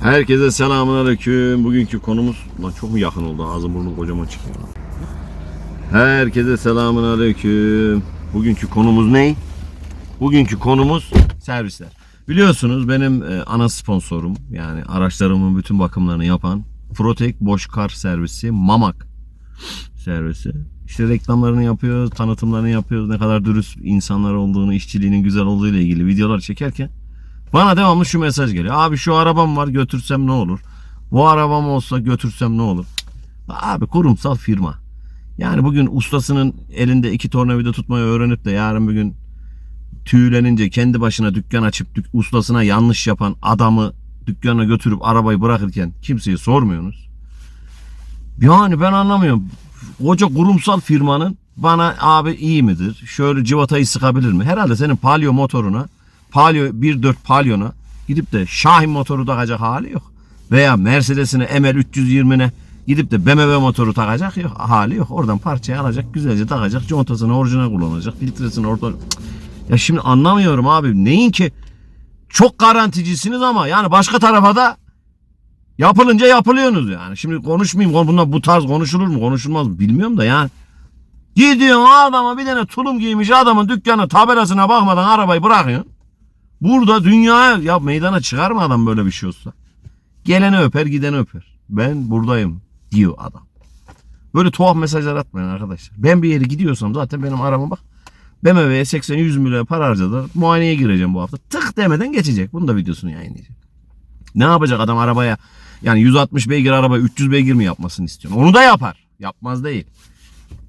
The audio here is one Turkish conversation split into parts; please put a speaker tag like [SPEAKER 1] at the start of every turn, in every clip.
[SPEAKER 1] Herkese selamünaleyküm. Bugünkü konumuz lan çok mu yakın oldu? Ağzım burnum kocaman çıkıyor. Herkese selamünaleyküm. Bugünkü konumuz ne? Bugünkü konumuz servisler. Biliyorsunuz benim e, ana sponsorum yani araçlarımın bütün bakımlarını yapan Protek Boş Kar Servisi Mamak servisi. İşte reklamlarını yapıyoruz, tanıtımlarını yapıyoruz. Ne kadar dürüst insanlar olduğunu, işçiliğinin güzel olduğu ile ilgili videolar çekerken bana devamlı şu mesaj geliyor. Abi şu arabam var götürsem ne olur? Bu arabam olsa götürsem ne olur? Abi kurumsal firma. Yani bugün ustasının elinde iki tornavida tutmayı öğrenip de yarın bir gün tüylenince kendi başına dükkan açıp ustasına yanlış yapan adamı dükkana götürüp arabayı bırakırken kimseye sormuyorsunuz. Yani ben anlamıyorum. Koca kurumsal firmanın bana abi iyi midir? Şöyle civatayı sıkabilir mi? Herhalde senin Palio motoruna, Palio 1.4 Palio'na gidip de Şahin motoru takacak hali yok. Veya Mercedes'ine ML 320'ne gidip de BMW motoru takacak yok, hali yok. Oradan parçayı alacak, güzelce takacak, contasını orijinal kullanacak, filtresini orada... Ya şimdi anlamıyorum abi. Neyin ki? Çok garanticisiniz ama yani başka tarafa da yapılınca yapılıyorsunuz yani. Şimdi konuşmayayım. konu- Bunlar bu tarz konuşulur mu konuşulmaz mı bilmiyorum da yani. Gidiyorsun adama bir tane tulum giymiş adamın dükkanı tabelasına bakmadan arabayı bırakıyorsun. Burada dünyaya ya meydana çıkar mı adam böyle bir şey olsa? Geleni öper gideni öper. Ben buradayım diyor adam. Böyle tuhaf mesajlar atmayın arkadaşlar. Ben bir yere gidiyorsam zaten benim arama bak. BMW'ye 80-100 milyon para harcadı. Muayeneye gireceğim bu hafta. Tık demeden geçecek. Bunun da videosunu yayınlayacak. Ne yapacak adam arabaya? Yani 160 beygir araba 300 beygir mi yapmasını istiyorsun? Onu da yapar. Yapmaz değil.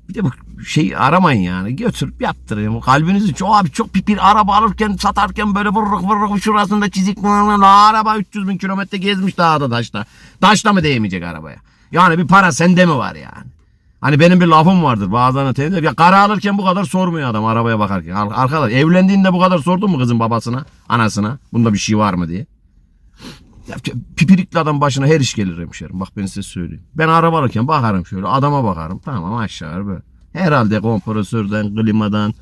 [SPEAKER 1] Bir de bu şey aramayın yani. Götürüp yaptırın. Kalbinizi çok abi çok pipir araba alırken satarken böyle vırrık vırrık şurasında çizik. Araba 300 bin kilometre gezmiş dağda taşta. Taşta mı değmeyecek arabaya? Yani bir para sende mi var yani? Hani benim bir lafım vardır bazılarına teyze ya kara alırken bu kadar sormuyor adam arabaya bakarken. Ar- Arkadaş evlendiğinde bu kadar sordun mu kızın babasına, anasına? Bunda bir şey var mı diye. Ya, pipirikli adam başına her iş gelir hemşerim. Bak ben size söyleyeyim. Ben araba alırken bakarım şöyle adama bakarım. Tamam aşağı böyle. Herhalde kompresörden, klimadan,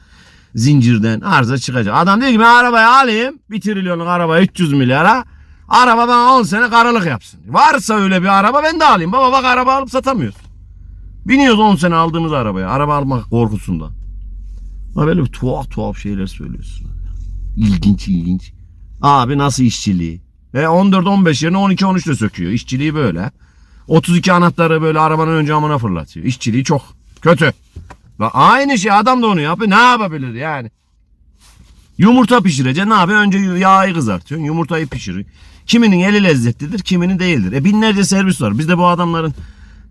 [SPEAKER 1] zincirden arıza çıkacak. Adam diyor ki ben arabayı alayım. Bir trilyonluk araba 300 milyara. Araba bana 10 sene karılık yapsın. Varsa öyle bir araba ben de alayım. Baba bak araba alıp satamıyoruz. Biniyoruz 10 sene aldığımız arabaya. Araba almak korkusundan. Ha böyle tuhaf tuhaf şeyler söylüyorsun. İlginç ilginç. Abi nasıl işçiliği? E 14-15 yerine 12-13 de söküyor. İşçiliği böyle. 32 anahtarı böyle arabanın ön camına fırlatıyor. İşçiliği çok kötü. Bak aynı şey adam da onu yapıyor. Ne yapabilir yani? Yumurta pişireceksin. Ne yapıyor? Önce yağı kızartıyorsun. Yumurtayı pişiriyor. Kiminin eli lezzetlidir, kiminin değildir. E binlerce servis var. Biz de bu adamların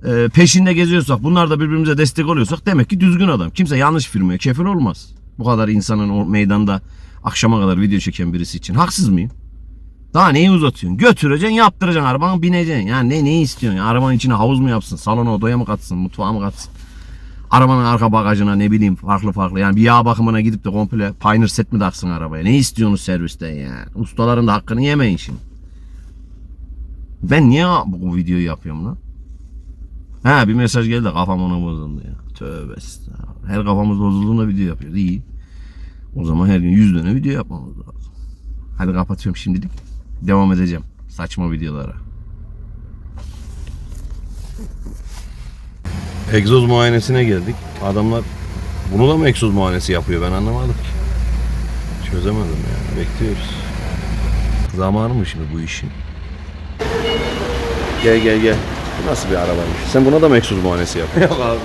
[SPEAKER 1] e, peşinde geziyorsak, bunlar da birbirimize destek oluyorsak demek ki düzgün adam. Kimse yanlış firmaya kefil olmaz. Bu kadar insanın o meydanda akşama kadar video çeken birisi için. Haksız mıyım? Daha neyi uzatıyorsun? Götüreceksin, yaptıracaksın, arabanı bineceksin. Yani ne ne istiyorsun? Ya? Arabanın içine havuz mu yapsın? Salona odaya mı katsın? Mutfağa mı katsın? Arabanın arka bagajına ne bileyim farklı farklı. Yani bir yağ bakımına gidip de komple Pioneer set mi taksın arabaya? Ne istiyorsunuz servisten yani? Ustaların da hakkını yemeyin şimdi. Ben niye bu videoyu yapıyorum lan? Ha bir mesaj geldi kafam ona bozuldu ya. Tövbe estağfurullah. Her kafamız bozulduğunda video yapıyoruz. İyi. O zaman her gün 100 tane video yapmamız lazım. Hadi kapatıyorum şimdilik. Devam edeceğim saçma videolara. Egzoz muayenesine geldik. Adamlar bunu da mı egzoz muayenesi yapıyor ben anlamadım ki. Çözemedim yani bekliyoruz. Zamanı mı şimdi bu işin? Gel gel gel. Bu nasıl bir arabaymış? Sen buna da mı egzoz muayenesi yapıyorsun?
[SPEAKER 2] Yok abi.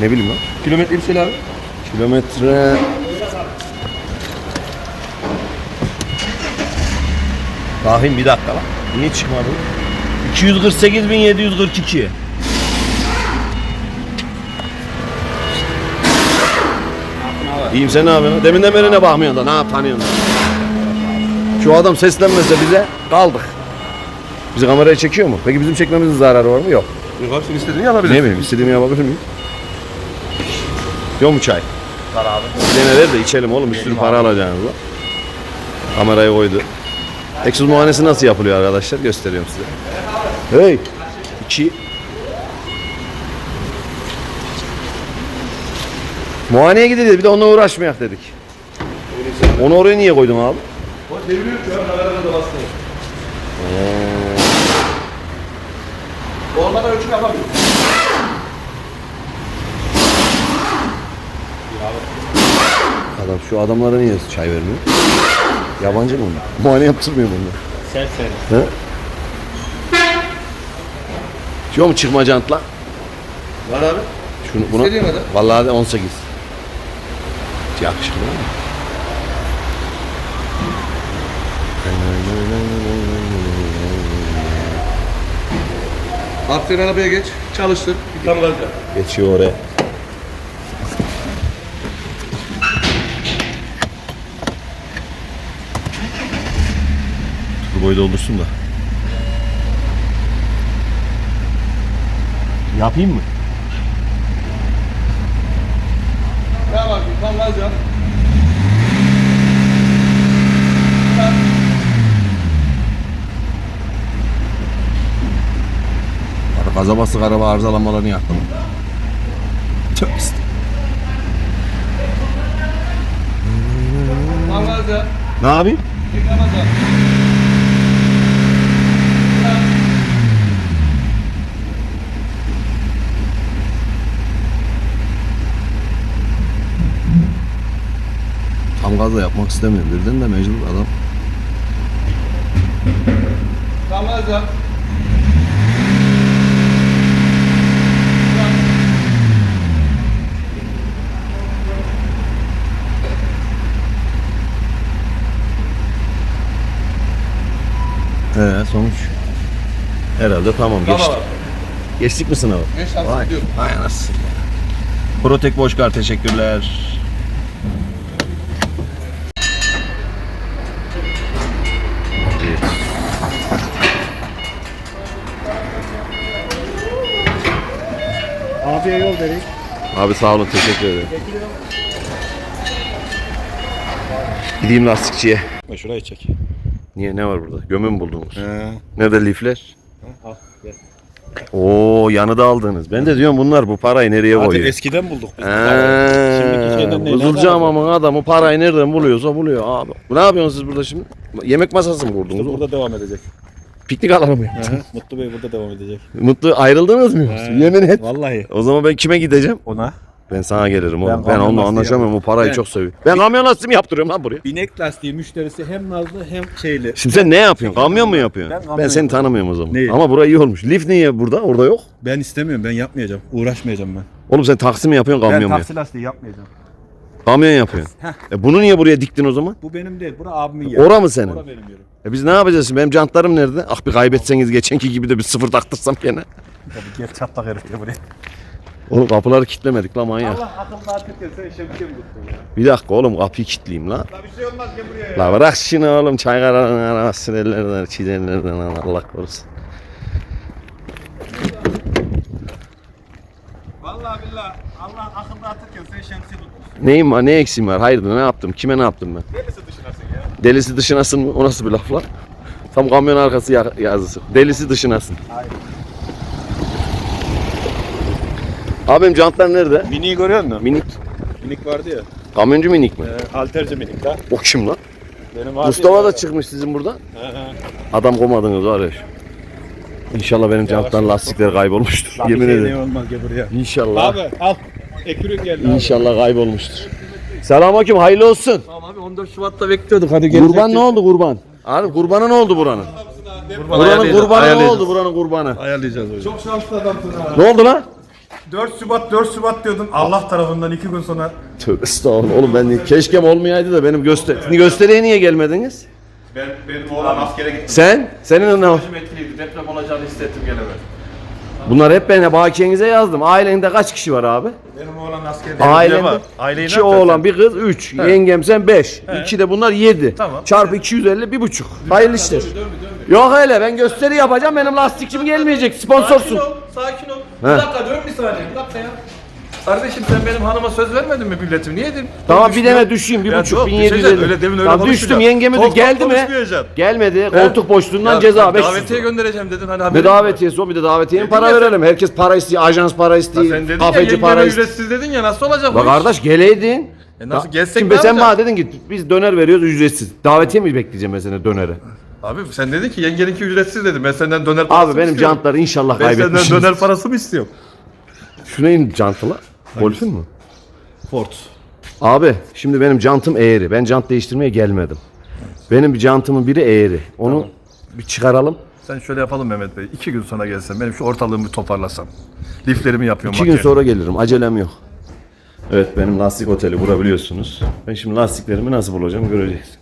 [SPEAKER 1] ne bileyim lan.
[SPEAKER 2] Kilometre bir şey abi.
[SPEAKER 1] Kilometre... Rahim bir dakika lan. Niye çıkmadı? 248.742. İyiyim sen ne yapıyorsun? Deminden beri ne bakmıyorsun da ne yap tanıyorsun? Şu adam seslenmese bize kaldık. Bizi kameraya çekiyor mu? Peki bizim çekmemizin zararı var mı? Yok.
[SPEAKER 2] Yok abi sen istediğini yapabilirsin.
[SPEAKER 1] Ne bileyim istediğimi yapabilir miyim? Yok mu çay?
[SPEAKER 2] Var abi.
[SPEAKER 1] Bir tane ver de içelim oğlum bir sürü para alacağınız var. Kamerayı koydu. Egzoz muayenesi nasıl yapılıyor arkadaşlar gösteriyorum size. Hey! İki. Muayeneye gideceğiz bir de onunla uğraşmayak dedik. Onu oraya niye koydun abi?
[SPEAKER 2] Bak deviriyor şu an kamerada da bastı.
[SPEAKER 1] Ee,
[SPEAKER 2] Orada ölçüm yapabiliriz.
[SPEAKER 1] Adam şu adamlara niye çay vermiyor? Yabancı mı onlar? Muayene yaptırmıyor mu onlar?
[SPEAKER 3] Serseri.
[SPEAKER 1] He? Şu mu çıkma jantla?
[SPEAKER 2] Var abi.
[SPEAKER 1] Şunu, bunu,
[SPEAKER 2] İstediğin kadar.
[SPEAKER 1] Vallahi de 18. Yakışıklı?
[SPEAKER 2] Abi sen arabaya geç. Çalıştır. Tam gaz yap.
[SPEAKER 1] Geçiyor oraya. Turboyu doldursun da. Yapayım mı?
[SPEAKER 2] Ya bak gaz yap.
[SPEAKER 1] Gaza bastık araba arızalanmalarını yaktım.
[SPEAKER 2] Gaz yap.
[SPEAKER 1] Ne yapayım?
[SPEAKER 2] Tekrar gaz
[SPEAKER 1] yapmak istemiyorum. Birden de mecbur adam.
[SPEAKER 2] Tam gaz yap.
[SPEAKER 1] He sonuç. Herhalde tamam geçtik.
[SPEAKER 2] Tamam.
[SPEAKER 1] Geçtik mi sınavı?
[SPEAKER 2] Geç
[SPEAKER 1] Vay, vay anasını. Protek Boşkar teşekkürler.
[SPEAKER 3] Abiye yol vereyim.
[SPEAKER 1] Abi sağ olun teşekkür ederim. Gideyim lastikçiye.
[SPEAKER 3] Şurayı çek.
[SPEAKER 1] Niye ne var burada? Gömü mü buldunuz?
[SPEAKER 3] He.
[SPEAKER 1] Nerede lifler?
[SPEAKER 3] Al gel.
[SPEAKER 1] Oo yanı da aldınız. Ben de diyorum bunlar bu parayı nereye
[SPEAKER 3] Hadi
[SPEAKER 1] koyuyor?
[SPEAKER 3] eskiden bulduk biz. Şimdiki şeyden ne?
[SPEAKER 1] Buzulcağım ama adamı parayı nereden buluyorsa buluyor abi. Ne yapıyorsunuz siz burada şimdi? Yemek masası mı kurdunuz?
[SPEAKER 3] Burada devam edecek.
[SPEAKER 1] Piknik alanı mı?
[SPEAKER 3] Hı. Mutlu Bey burada devam edecek.
[SPEAKER 1] Mutlu ayrıldınız mı? yoksa?
[SPEAKER 3] He.
[SPEAKER 1] Yemin et.
[SPEAKER 3] Vallahi.
[SPEAKER 1] O zaman ben kime gideceğim?
[SPEAKER 3] Ona
[SPEAKER 1] Ben sana gelirim oğlum. Ben,
[SPEAKER 3] kamyon
[SPEAKER 1] onunla
[SPEAKER 3] lastiği
[SPEAKER 1] anlaşamıyorum. O parayı
[SPEAKER 3] Ben-
[SPEAKER 1] çok seviyorum. Ben kamyon lastiği mi yaptırıyorum lan buraya?
[SPEAKER 3] binek lastiği müşterisi hem nazlı hem şeyli.
[SPEAKER 1] Şimdi sen ne yapıyorsun? Kamyon mu yapıyorsun?
[SPEAKER 3] Ben
[SPEAKER 1] Ben,
[SPEAKER 3] kamyon
[SPEAKER 1] seni
[SPEAKER 3] yapıyorum.
[SPEAKER 1] tanımıyorum o zaman.
[SPEAKER 3] Neyi?
[SPEAKER 1] Ama burası iyi olmuş. Lif niye burada? Orada yok.
[SPEAKER 3] Ben istemiyorum. Ben yapmayacağım. Uğraşmayacağım ben.
[SPEAKER 1] Oğlum sen taksi mi yapıyorsun? Kamyon
[SPEAKER 3] ben
[SPEAKER 1] mu
[SPEAKER 3] taksi lastiği yapmayacağım.
[SPEAKER 1] Kamyon yapıyorsun. E bunu niye buraya diktin o zaman?
[SPEAKER 3] Bu benim değil. Bura abimin yeri.
[SPEAKER 1] Ora mı senin?
[SPEAKER 3] Ora benim yerim.
[SPEAKER 1] E biz ne yapacağız şimdi? Benim jantlarım nerede? Ah bir kaybetseniz geçenki gibi de bir sıfır taktırsam gene.
[SPEAKER 3] Tabii gel çatlak herif de buraya.
[SPEAKER 1] Oğlum kapıları kilitlemedik lan manyak.
[SPEAKER 3] Allah akıl dağıtırken sen şemsiye mi tuttun ya?
[SPEAKER 1] Bir dakika oğlum kapıyı kilitleyeyim lan.
[SPEAKER 3] La bir şey olmaz gel buraya ya.
[SPEAKER 1] La bırak şunu oğlum çay karanın arasın ellerden çizenlerden Allah korusun.
[SPEAKER 3] Vallahi billahi Allah akıl dağıtırken sen şemsiye tutmuşsun.
[SPEAKER 1] Neyim var ne eksiğim var hayırdır ne yaptım kime ne yaptım ben?
[SPEAKER 3] Neresi dışınasın ya?
[SPEAKER 1] Delisi dışınasın mı o nasıl bir laf lan? Tam kamyon arkası ya- yazısı. Delisi dışınasın.
[SPEAKER 3] Hayır.
[SPEAKER 1] Abim jantlar nerede?
[SPEAKER 3] Mini'yi görüyor musun?
[SPEAKER 1] Minik.
[SPEAKER 3] Minik vardı ya.
[SPEAKER 1] Kamyoncu minik mi?
[SPEAKER 3] Ee, halterci minik la.
[SPEAKER 1] O kim lan?
[SPEAKER 3] Benim vardı
[SPEAKER 1] Mustafa
[SPEAKER 3] ya.
[SPEAKER 1] da çıkmış sizin.
[SPEAKER 3] He he.
[SPEAKER 1] Adam komadınız var ya. İnşallah benim jantların lastikleri kaybolmuştur. Yemin
[SPEAKER 3] şey
[SPEAKER 1] ederim.
[SPEAKER 3] olmaz gel buraya.
[SPEAKER 1] İnşallah.
[SPEAKER 3] Abi al. Ekürün geldi abi.
[SPEAKER 1] İnşallah kaybolmuştur. Selamünaleyküm hayırlı olsun.
[SPEAKER 2] Tamam abi 14 Şubat'ta bekliyorduk. Hadi
[SPEAKER 1] Kurban ne oldu kurban? Abi kurbanı ne oldu buranın? Buranın kurbanı ne oldu buranın kurbanı?
[SPEAKER 3] Ayarlayacağız hocam.
[SPEAKER 4] Çok şanslı adamsın ha.
[SPEAKER 1] Ne oldu lan?
[SPEAKER 4] 4 Şubat 4 Şubat diyordun Allah tarafından 2 gün sonra
[SPEAKER 1] Tövbe estağfurullah oğlum ben keşkem olmayaydı da benim göster gösteriye niye gelmediniz?
[SPEAKER 4] ben benim oğlan askere gitti.
[SPEAKER 1] Sen? Senin ne?
[SPEAKER 4] Psikolojim etkiliydi. Deprem olacağını hissettim gelemedim.
[SPEAKER 1] Bunlar hep ben bakiyenize yazdım. Ailende kaç kişi var abi?
[SPEAKER 4] Benim oğlan askerde.
[SPEAKER 1] Ailende
[SPEAKER 4] var. Aileyi
[SPEAKER 1] iki oğlan bir kız üç. Yengem sen beş. İki de bunlar yedi.
[SPEAKER 4] Tamam.
[SPEAKER 1] Çarpı 250 bir buçuk. Hayırlı işler. Yok öyle ben gösteri yapacağım benim lastikçim gelmeyecek sponsorsun.
[SPEAKER 2] Sakin ol, sakin ol.
[SPEAKER 1] He.
[SPEAKER 2] Bir dakika dur bir saniye, bir dakika ya. Kardeşim sen benim hanıma söz vermedin mi biletim? Niye dedin?
[SPEAKER 1] Tamam bir deme düşeyim bir
[SPEAKER 2] Ya
[SPEAKER 1] buçuk
[SPEAKER 2] yok,
[SPEAKER 1] bin yedi yüz
[SPEAKER 2] düşeceksin. Öyle demin öyle
[SPEAKER 1] Tamam düştüm
[SPEAKER 2] konuşmayacaksın.
[SPEAKER 1] yengemi de
[SPEAKER 2] Tok tok
[SPEAKER 1] geldi mi?
[SPEAKER 2] konuşmayacaksın.
[SPEAKER 1] Gelmedi. Koltuk boşluğundan
[SPEAKER 2] Ya,
[SPEAKER 1] ceza 500
[SPEAKER 2] Davetiye
[SPEAKER 1] lira.
[SPEAKER 2] göndereceğim dedin hani
[SPEAKER 1] Ne
[SPEAKER 2] haberin
[SPEAKER 1] davetiyesi o bir de davetiye mi
[SPEAKER 2] Dedin
[SPEAKER 1] para
[SPEAKER 2] ya sen-
[SPEAKER 1] verelim. Herkes para istiyor, ajans para
[SPEAKER 2] Ya
[SPEAKER 1] istiyor,
[SPEAKER 2] Sen dedin
[SPEAKER 1] kafeci
[SPEAKER 2] ya
[SPEAKER 1] para
[SPEAKER 2] yengeme
[SPEAKER 1] istiyor.
[SPEAKER 2] ücretsiz dedin ya nasıl olacak bu iş?
[SPEAKER 1] kardeş geleydin.
[SPEAKER 2] E nasıl
[SPEAKER 1] Da-
[SPEAKER 2] gezsek
[SPEAKER 1] Şimdi
[SPEAKER 2] ne
[SPEAKER 1] sen bana
[SPEAKER 2] yapacağız?
[SPEAKER 1] dedin ki biz döner veriyoruz ücretsiz. Davetiye mi bekleyeceğim mesela dönere?
[SPEAKER 2] Abi sen dedin ki yengeninki ücretsiz dedim. Ben senden döner parası
[SPEAKER 1] Abi
[SPEAKER 2] mı
[SPEAKER 1] benim
[SPEAKER 2] istiyorum?
[SPEAKER 1] jantları inşallah
[SPEAKER 2] Ben senden
[SPEAKER 1] kaybetmişim.
[SPEAKER 2] döner parası mı istiyorum?
[SPEAKER 1] Şu neyin jantı la? Golf'ün mü?
[SPEAKER 2] Ford.
[SPEAKER 1] Abi şimdi benim jantım eğri. Ben jant değiştirmeye gelmedim. Benim bir jantımın biri eğri. Onu bir çıkaralım.
[SPEAKER 2] Sen şöyle yapalım Mehmet Bey. İki gün sonra gelsen benim şu ortalığımı toparlasam. Liflerimi yapıyorum.
[SPEAKER 1] İki gün sonra gelirim. Acelem yok. Evet benim lastik oteli kurabiliyorsunuz. Ben şimdi lastiklerimi nasıl bulacağım göreceksiniz.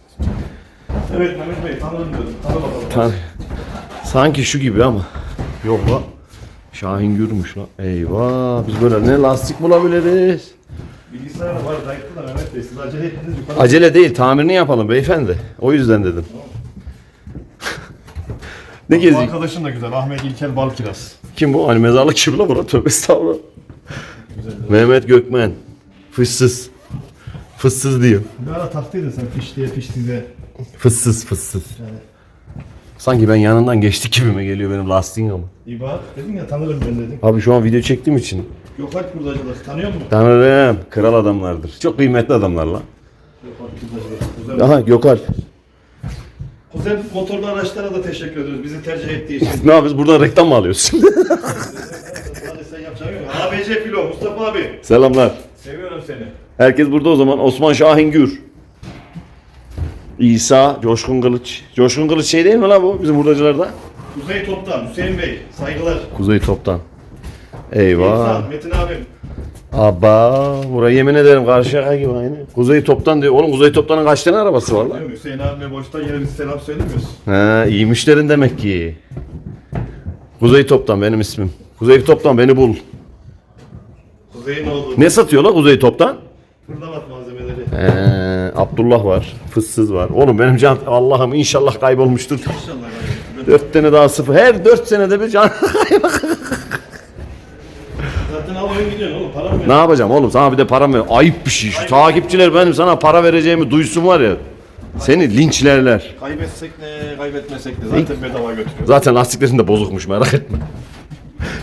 [SPEAKER 2] Evet Mehmet Bey tanırım dedim. Tanı bakalım.
[SPEAKER 1] Tan Sanki şu gibi ama. Yok la. Şahin Gürmüş la. Eyvah biz böyle ne lastik bulabiliriz.
[SPEAKER 2] Bilgisayar var kayıtlı da Mehmet Bey. Siz acele ettiniz yukarı.
[SPEAKER 1] Acele değil tamirini yapalım beyefendi. O yüzden dedim. ne
[SPEAKER 2] Bu arkadaşın da güzel. Ahmet İlker Balkiraz.
[SPEAKER 1] Kim bu? Hani mezarlık kim la bura? Tövbe estağfurullah. Mehmet Gökmen. Fıssız. Fıssız diyor.
[SPEAKER 2] Bir ara taktıydın sen fiş diye fiş diye.
[SPEAKER 1] Fıssız fıssız. Sanki ben yanından geçtik gibime geliyor benim lastiğim ama.
[SPEAKER 2] İbar dedin ya tanırım ben dedim.
[SPEAKER 1] Abi şu an video çektiğim için
[SPEAKER 2] Gökalp Kurdacılar tanıyor musun?
[SPEAKER 1] tanırım. Kral adamlardır. Çok kıymetli adamlar lan.
[SPEAKER 2] Gökalp Kurdacılar.
[SPEAKER 1] Aha Gökalp.
[SPEAKER 2] Kuzen motorlu araçlara da teşekkür ediyoruz bizi tercih ettiği için.
[SPEAKER 1] Ne yapıyoruz? Buradan reklam mı alıyoruz şimdi?
[SPEAKER 2] Hadi sen yapacaksın yok. ABC Filo Mustafa abi.
[SPEAKER 1] Selamlar.
[SPEAKER 2] Seviyorum seni.
[SPEAKER 1] Herkes burada o zaman. Osman Şahin Gür. İsa, Coşkun Kılıç. Coşkun Kılıç şey değil mi la bu bizim hurdacılarda?
[SPEAKER 2] Kuzey Toptan, Hüseyin Bey, saygılar.
[SPEAKER 1] Kuzey Top'tan. Eyvah.
[SPEAKER 2] İnsan, Metin abim.
[SPEAKER 1] Aba, buraya yemin ederim karşıyaka gibi aynı. Kuzey Top'tan diyor. Oğlum Kuzey Top'tanın kaç tane arabası var lan?
[SPEAKER 2] Mi? Hüseyin abime boştan yine biz selam söylemiyoruz.
[SPEAKER 1] Ha, iyi müşterin demek ki. Kuzey Top'tan benim ismim. Kuzey Top'tan beni bul.
[SPEAKER 2] Kuzey'in oğlu.
[SPEAKER 1] Ne satıyor la Kuzey Top'tan?
[SPEAKER 2] Fırdavat malzemeleri.
[SPEAKER 1] Ee, Abdullah var. Fıssız var. Oğlum benim can Allah'ım inşallah kaybolmuştur.
[SPEAKER 2] İnşallah.
[SPEAKER 1] Dört tane daha sıfır. Her dört senede bir can.
[SPEAKER 2] Zaten al oyun gidiyorsun oğlum. Para mı
[SPEAKER 1] ne yapacağım oğlum? Sana bir de param ver. Ayıp bir şey. Şu takipçiler benim sana para vereceğimi duysun var ya. Seni linçlerler.
[SPEAKER 2] Kaybetsek ne, kaybetmesek ne zaten bedava götürüyor.
[SPEAKER 1] Zaten lastiklerin de bozukmuş merak etme.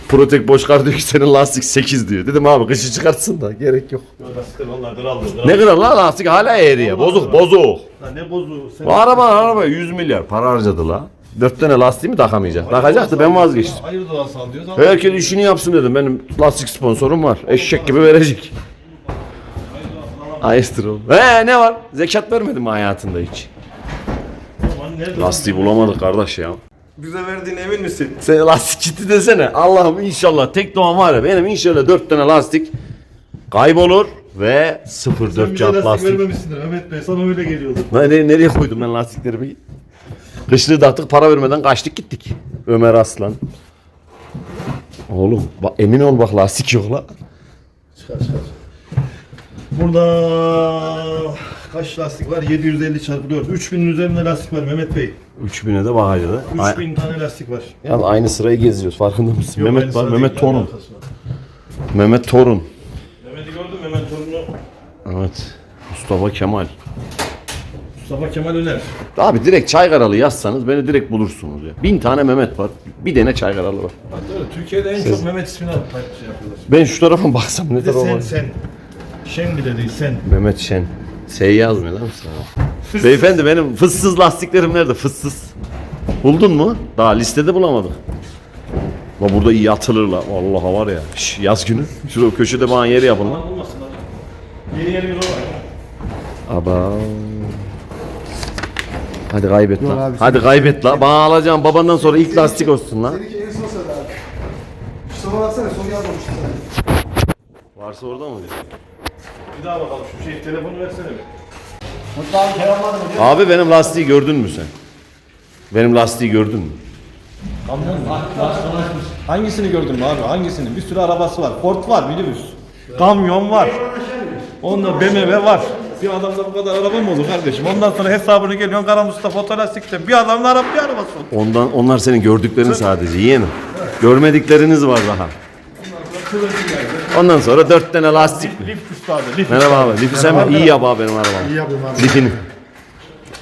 [SPEAKER 1] Protek Boşkar diyor ki senin lastik 8 diyor. Dedim abi kışı çıkartsın da gerek yok.
[SPEAKER 2] Lastikler onlar kıraldı.
[SPEAKER 1] Ne kadar la lastik hala eğriye. Bozuk bozuk.
[SPEAKER 2] Lan ne bozu. Sen
[SPEAKER 1] Bu araba araba 100 milyar para harcadı la. 4 tane lastiği mi takamayacak? Takacaktı ben vazgeçtim.
[SPEAKER 2] Hayır duası al diyoruz.
[SPEAKER 1] Herkes işini yapsın dedim. Benim lastik sponsorum var. Eşek gibi verecek. Ayıstır oğlum. He ne var? Zekat vermedin mi hayatında hiç? Lastiği bulamadık kardeş ya.
[SPEAKER 2] Bize verdiğine emin misin?
[SPEAKER 1] Sen lastik gitti desene. Allah'ım inşallah tek doğan var ya benim inşallah 4 tane lastik kaybolur ve 0.4
[SPEAKER 2] bize
[SPEAKER 1] jant
[SPEAKER 2] lastik
[SPEAKER 1] lastik.
[SPEAKER 2] vermemişsindir Mehmet Bey. Sana öyle geliyordu.
[SPEAKER 1] Nereye, nereye koydum ben lastiklerimi? Kışlığı da attık para vermeden kaçtık gittik. Ömer Aslan. Oğlum bak, emin ol bak lastik yok la.
[SPEAKER 2] Çıkar çıkar. Burada kaç lastik var? 750 çarpı 4. 3000'in üzerinde lastik var Mehmet Bey.
[SPEAKER 1] 3000'e de bagajda.
[SPEAKER 2] 3000 tane lastik var.
[SPEAKER 1] Ya aynı sırayı geziyoruz farkında mısın?
[SPEAKER 2] Yok,
[SPEAKER 1] Mehmet var, Mehmet Torun.
[SPEAKER 2] var.
[SPEAKER 1] Mehmet Torun.
[SPEAKER 2] Mehmet'i gördüm Mehmet Torun'u.
[SPEAKER 1] Evet. Mustafa Kemal.
[SPEAKER 2] Mustafa Kemal Öner.
[SPEAKER 1] Abi direkt Çaykaralı yazsanız beni direkt bulursunuz ya. Bin tane Mehmet var. Bir tane Çaykaralı var.
[SPEAKER 2] Bak öyle Türkiye'de en çok Mehmet ismini alıp şey yapıyorlar.
[SPEAKER 1] Ben şu tarafa baksam ne tarafa
[SPEAKER 2] sen sen. Şen bile değil sen.
[SPEAKER 1] Mehmet Şen. S yazmıyor lan sana. Beyefendi benim fıssız lastiklerim nerede? Fıssız. Buldun mu? Daha listede bulamadık. Ama burada iyi atılır la. Vallahi var ya. Şş, yaz günü. Şurada köşede bana yer yapın lan.
[SPEAKER 2] Olmasın abi. Yeni yeni bir var.
[SPEAKER 1] Aba. Hadi kaybet la. Hadi kaybet la. Bana alacağım babandan sonra ilk lastik olsun la.
[SPEAKER 5] Seninki en son sıra abi. Şu sola baksana soru yazmamıştı sana.
[SPEAKER 1] Varsa orada mı?
[SPEAKER 2] Bir daha bakalım şu şey telefonu versene bir.
[SPEAKER 5] Mutlu abi keramadın mı?
[SPEAKER 1] Abi benim lastiği gördün mü sen? Benim lastiği gördün mü?
[SPEAKER 2] Hangisini gördün mü abi? Hangisini? Bir sürü arabası var. Ford var, minibüs. Kamyon var. Onda BMW var. Bir adamda bu kadar araba mı olur kardeşim? Ondan sonra hesabını geliyorsun Kara Mustafa otolastikten. Bir adamın araba bir arabası var.
[SPEAKER 1] Ondan onlar senin gördüklerin sadece yeğenim. Görmedikleriniz var daha. Ondan sonra dört tane lastik.
[SPEAKER 2] Lift üstadı, lift
[SPEAKER 1] Merhaba abi. Lifi sen mi? İyi yap abi benim arabam.
[SPEAKER 5] İyi yapıyorum abi.
[SPEAKER 1] Lifini.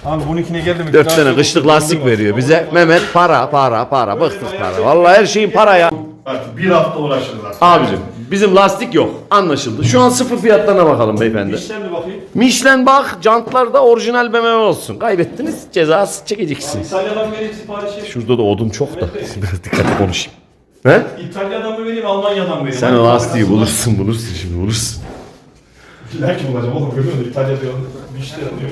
[SPEAKER 2] Abi bununkine geldi mi?
[SPEAKER 1] Dört tane kışlık lastik veriyor bize. Mehmet para para para. Bıktık para. Vallahi her şeyin para ya.
[SPEAKER 2] Artık bir hafta uğraşırız artık.
[SPEAKER 1] Abicim Bizim lastik yok. Anlaşıldı. Şu an sıfır fiyatlarına bakalım beyefendi.
[SPEAKER 2] İşlem mi bakayım?
[SPEAKER 1] Michelin bak jantlar da orijinal BMW olsun. Kaybettiniz cezası çekeceksiniz.
[SPEAKER 2] İtalya'dan vereyim siparişi?
[SPEAKER 1] Şurada da odun çok da. Biraz dikkatli konuşayım. He?
[SPEAKER 2] İtalya'dan mı vereyim Almanya'dan mı vereyim?
[SPEAKER 1] Sen o lastiği bulursun bulursun şimdi bulursun.
[SPEAKER 2] İlla ki bulacağım oğlum görüyor musun? İtalya diyor. Bir işte diyor.